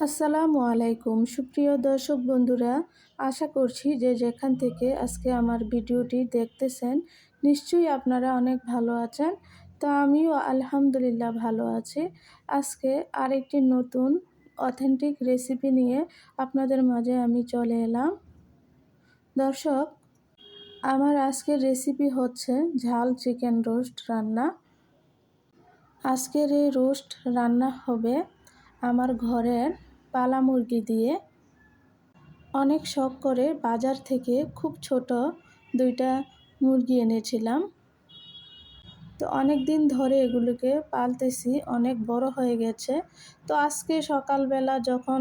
আসসালামু আলাইকুম। সুপ্রিয় দর্শক বন্ধুরা, আশা করছি যে যেখান থেকে আজকে আমার ভিডিওটি দেখতেছেন, নিশ্চয়ই আপনারা অনেক ভালো আছেন। তো আমিও আলহামদুলিল্লাহ ভালো আছি। আজকে আরেকটি নতুন অথেন্টিক রেসিপি নিয়ে আপনাদের মাঝে আমি চলে এলাম। দর্শক, আমার আজকের রেসিপি হচ্ছে ঝাল চিকেন রোস্ট রান্না। আজকের এই রোস্ট রান্না হবে আমার ঘরের পালা মুরগি দিয়ে অনেক শখ করে বাজার থেকে খুব ছোট দুইটা মুরগি এনেছিলাম। তো অনেক দিন ধরে এগুলোকে পালতেছি, অনেক বড় হয়ে গেছে। তো আজকে সকালবেলা যখন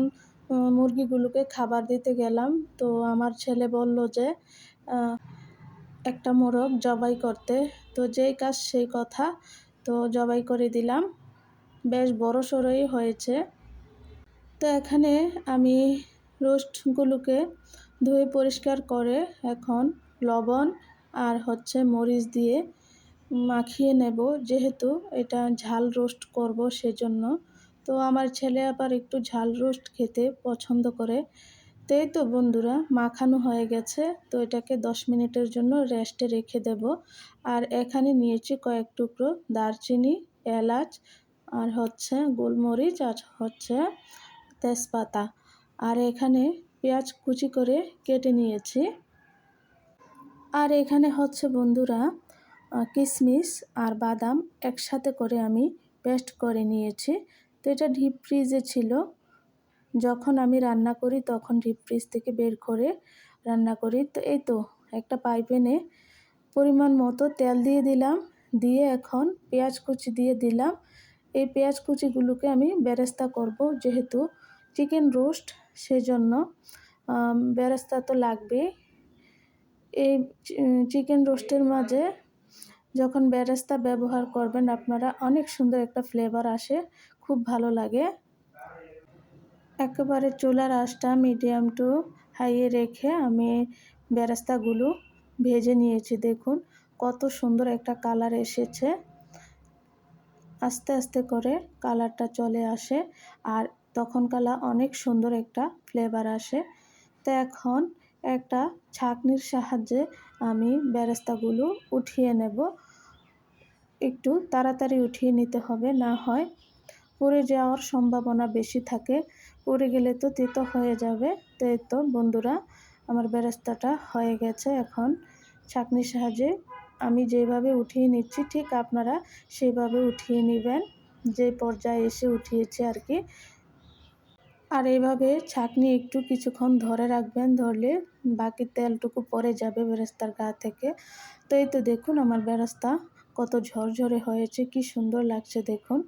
মুরগিগুলোকে খাবার দিতে গেলাম, তো আমার ছেলে বলল যে একটা মোরগ জবাই করতে। তো যেই কাজ সেই কথা, তো জবাই করে দিলাম। বেশ বড় সড়োই হয়েছে। তো এখানে আমি রোস্টগুলোকে ধুয়ে পরিষ্কার করে এখন লবণ আর হচ্ছে মরিচ দিয়ে মাখিয়ে নেব। যেহেতু এটা ঝাল রোস্ট করব সেজন্য। তো আমার ছেলে আবার একটু ঝাল রোস্ট খেতে পছন্দ করে। তাই তো বন্ধুরা, মাখানো হয়ে গেছে। তো এটাকে দশ মিনিটের জন্য রেস্টে রেখে দেব। আর এখানে নিয়েছি কয়েক টুকরো দারচিনি, এলাচ আর হচ্ছে গোলমরিচ আর হচ্ছে তেজপাতা। আর এখানে পেঁয়াজ কুচি করে কেটে নিয়েছি। আর এখানে হচ্ছে বন্ধুরা কিশমিশ আর বাদাম একসাথে করে আমি পেস্ট করে নিয়েছি। তো এটা ডিপ ফ্রিজে ছিল। যখন আমি রান্না করি তখন ডিপ ফ্রিজ থেকে বের করে রান্না করি। তো এই তো, একটা পাইপেনে পরিমাণ মতো তেল দিয়ে দিলাম। দিয়ে এখন পেঁয়াজ কুচি দিয়ে দিলাম। এই পেঁয়াজ কুচিগুলোকে আমি বেরেস্তা করব যেহেতু চিকেন রোস্ট, সেজন্য বেরেস্তা তো লাগবে। এই চিকেন রোস্টের মাঝে যখন বেরেস্তা ব্যবহার করবেন, আপনারা অনেক সুন্দর একটা ফ্লেভার আসে, খুব ভালো লাগে। একেবারে চুলার আঁচটা মিডিয়াম টু হাইয়ে রেখে আমি বেরেস্তাগুলো ভেজে নিয়েছি, দেখুন কত সুন্দর একটা কালার এসেছে। আস্তে আস্তে করে কালারটা চলে আসে, আর তখন কালা অনেক সুন্দর একটা ফ্লেভার আসে। তো এখন একটা ছাঁকনির সাহায্যে আমি বেরেস্তাগুলো উঠিয়ে নেব। একটু তাড়াতাড়ি উঠিয়ে নিতে হবে, না হয় পড়ে যাওয়ার সম্ভাবনা বেশি থাকে। পড়ে গেলে তো তেতো হয়ে যাবে। তো তো বন্ধুরা, আমার বেরেস্তাটা হয়ে গেছে এখন। ছাঁকনির সাহায্যে আমি যেভাবে উঠিয়ে নিচ্ছি, ঠিক আপনারা সেইভাবে উঠিয়ে নেবেন। যে পর্যায়ে এসে উঠিয়েছে আর কি। আর এইভাবে ছাঁকনি একটু কিছুক্ষণ ধরে রাখবেন, ধরলে বাকি তেলটুকু পরে যাবে বেরেস্তার গা থেকে। তো এই তো দেখুন আমার বেরেস্তা কত ঝরঝরে হয়েছে, কি সুন্দর লাগছে দেখুন।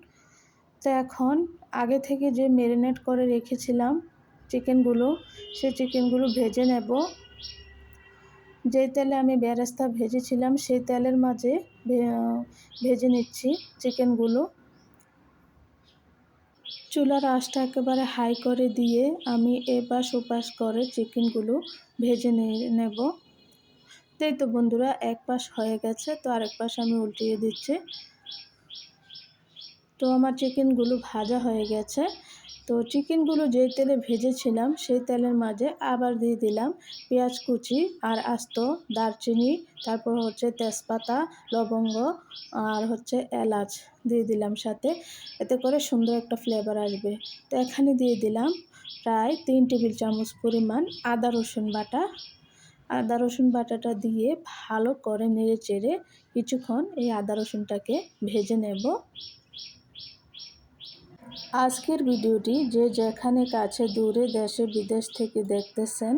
তো এখন আগে থেকে যে ম্যারিনেট করে রেখেছিলাম চিকেনগুলো, সেই চিকেনগুলো ভেজে নেব। যেই তেলে আমি বেরেস্তা ভেজেছিলাম, সেই তেলের মাঝে ভেজে নিচ্ছি চিকেনগুলো। চুলার আঁচটা একেবারে হাই করে দিয়ে আমি এপাশ ওপাশ করে চিকেনগুলো ভেজে নেব। তাই তো বন্ধুরা, এক পাশ হয়ে গেছে, তো আরেক পাশ আমি উল্টিয়ে দিচ্ছি। তো আমার চিকেনগুলো ভাজা হয়ে গেছে। তো চিকেনগুলো যে তেলে ভেজেছিলাম, সেই তেলের মাঝে আবার দিয়ে দিলাম পেঁয়াজ কুচি আর আস্ত দারচিনি, তারপর হচ্ছে তেজপাতা, লবঙ্গ আর হচ্ছে এলাচ দিয়ে দিলাম সাথে। এতে করে সুন্দর একটা ফ্লেভার আসবে। তো এখানে দিয়ে দিলাম প্রায় তিন টেবিল চামচ পরিমাণ আদা রসুন বাটা। আদা রসুন বাটাটা দিয়ে ভালো করে নেড়ে চেড়ে কিছুক্ষণ এই আদা রসুনটাকে ভেজে নেব। আজকের ভিডিওটি যে যেখানে কাছে দূরে দেশে বিদেশ থেকে দেখতেছেন,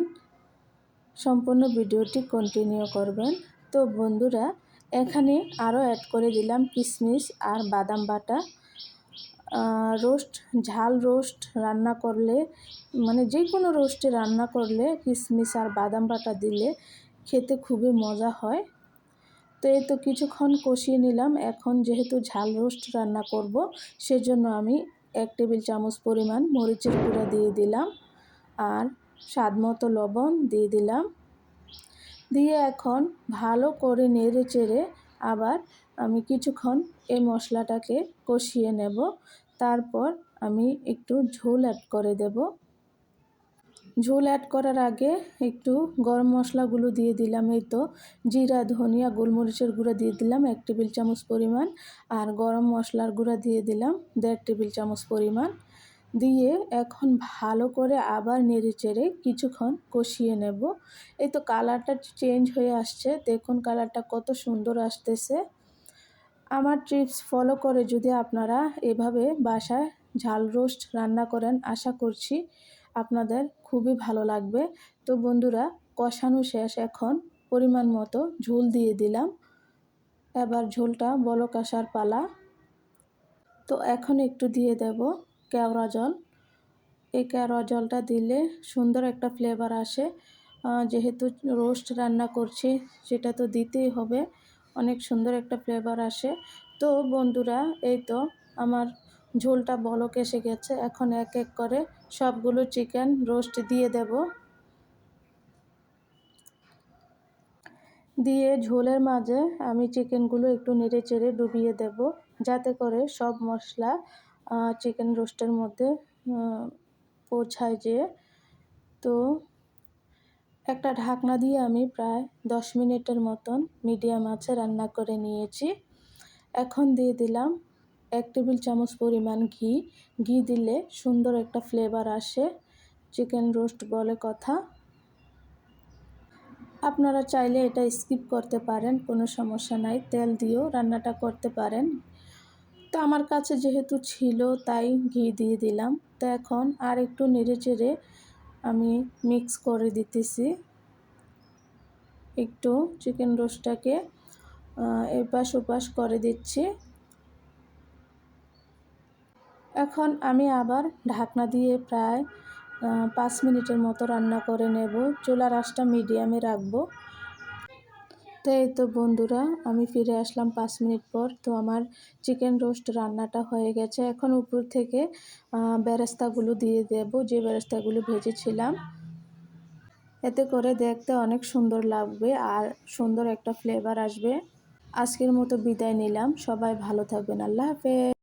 সম্পূর্ণ ভিডিওটি কন্টিনিউ করবেন। তো বন্ধুরা, এখানে আরও অ্যাড করে দিলাম কিশমিশ আর বাদাম বাটা। রোস্ট ঝাল রোস্ট রান্না করলে মানে যে কোনো রোস্টে রান্না করলে কিশমিশ আর বাদাম বাটা দিলে খেতে খুবই মজা হয়। তো এই তো কিছুক্ষণ কষিয়ে নিলাম। এখন যেহেতু ঝাল রোস্ট রান্না করব, সেজন্য আমি এক টেবিল চামচ পরিমাণ মরিচের গুঁড়া দিয়ে দিলাম আর স্বাদ মতো লবণ দিয়ে দিলাম। দিয়ে এখন ভালো করে নেড়ে চেড়ে আবার আমি কিছুক্ষণ এই মশলাটাকে কষিয়ে নেব। তারপর আমি একটু ঝোল অ্যাড করে দেব। ঝোল অ্যাড করার আগে একটু গরম মশলাগুলো দিয়ে দিলাম, এই তো। জিরা, ধনিয়া, গোলমরিচের গুঁড়া দিয়ে দিলাম, এক টেবিল চামচ পরিমাণ। আর গরম মশলার গুঁড়া দিয়ে দিলাম, দেড় টেবিল চামচ পরিমাণ। দিয়ে এখন ভালো করে আবার নেড়ে চেড়ে কিছুক্ষণ কষিয়ে নেব। এই তো কালারটা চেঞ্জ হয়ে আসছে, দেখুন কালারটা কত সুন্দর আসতেছে। আমার টিপস ফলো করে যদি আপনারা এভাবে বাসায় ঝাল রোস্ট রান্না করেন, আশা করছি আপনাদের খুবই ভালো লাগবে। তো বন্ধুরা, কষানো শেষ এখন। পরিমাণ মতো ঝোল দিয়ে দিলাম। এবার ঝোলটা বলক আসার পালা। তো এখন একটু দিয়ে দেব কেওড়া জল। এই কেওড়া জলটা দিলে সুন্দর একটা ফ্লেভার আসে। যেহেতু রোস্ট রান্না করছি, সেটা তো দিতেই হবে। অনেক সুন্দর একটা ফ্লেভার আসে। তো বন্ধুরা, এই তো আমার ঝোলটা বলক এসে গেছে। এখন এক এক করে সবগুলো চিকেন রোস্ট দিয়ে দেব। দিয়ে ঝোলের মাঝে আমি চিকেনগুলো একটু নেড়ে চেড়ে ডুবিয়ে দেব, যাতে করে সব মশলা চিকেন রোস্টের মধ্যে পৌঁছায় যে তো একটা ঢাকনা দিয়ে আমি প্রায় দশ মিনিটের মতন মিডিয়াম আছে রান্না করে নিয়েছি। এখন দিয়ে দিলাম এক টেবিল চামচ পরিমাণ ঘি। ঘি দিলে সুন্দর একটা ফ্লেভার আসে। চিকেন রোস্ট বলে কথা। আপনারা চাইলে এটা স্কিপ করতে পারেন, কোনো সমস্যা নাই। তেল দিয়েও রান্নাটা করতে পারেন। তো আমার কাছে যেহেতু ছিল, তাই ঘি দিয়ে দিলাম। তো এখন আর একটু নেড়ে চেড়ে আমি মিক্স করে দিতেছি। একটু চিকেন রোস্টটাকে এপাশ ওপাশ করে দিচ্ছি। এখন আমি আবার ঢাকনা দিয়ে প্রায় পাঁচ মিনিটের মতো রান্না করে নেব। চুলার আঁচটা মিডিয়ামে রাখব। তো এই তো বন্ধুরা, আমি ফিরে আসলাম পাঁচ মিনিট পর। তো আমার চিকেন রোস্ট রান্নাটা হয়ে গেছে। এখন উপর থেকে বেরেস্তাগুলো দিয়ে দেব, যে বেরেস্তাগুলো ভেজেছিলাম। এতে করে দেখতে অনেক সুন্দর লাগবে আর সুন্দর একটা ফ্লেভার আসবে। আজকের মতো বিদায় নিলাম। সবাই ভালো থাকবেন। আল্লাহ হাফেজ।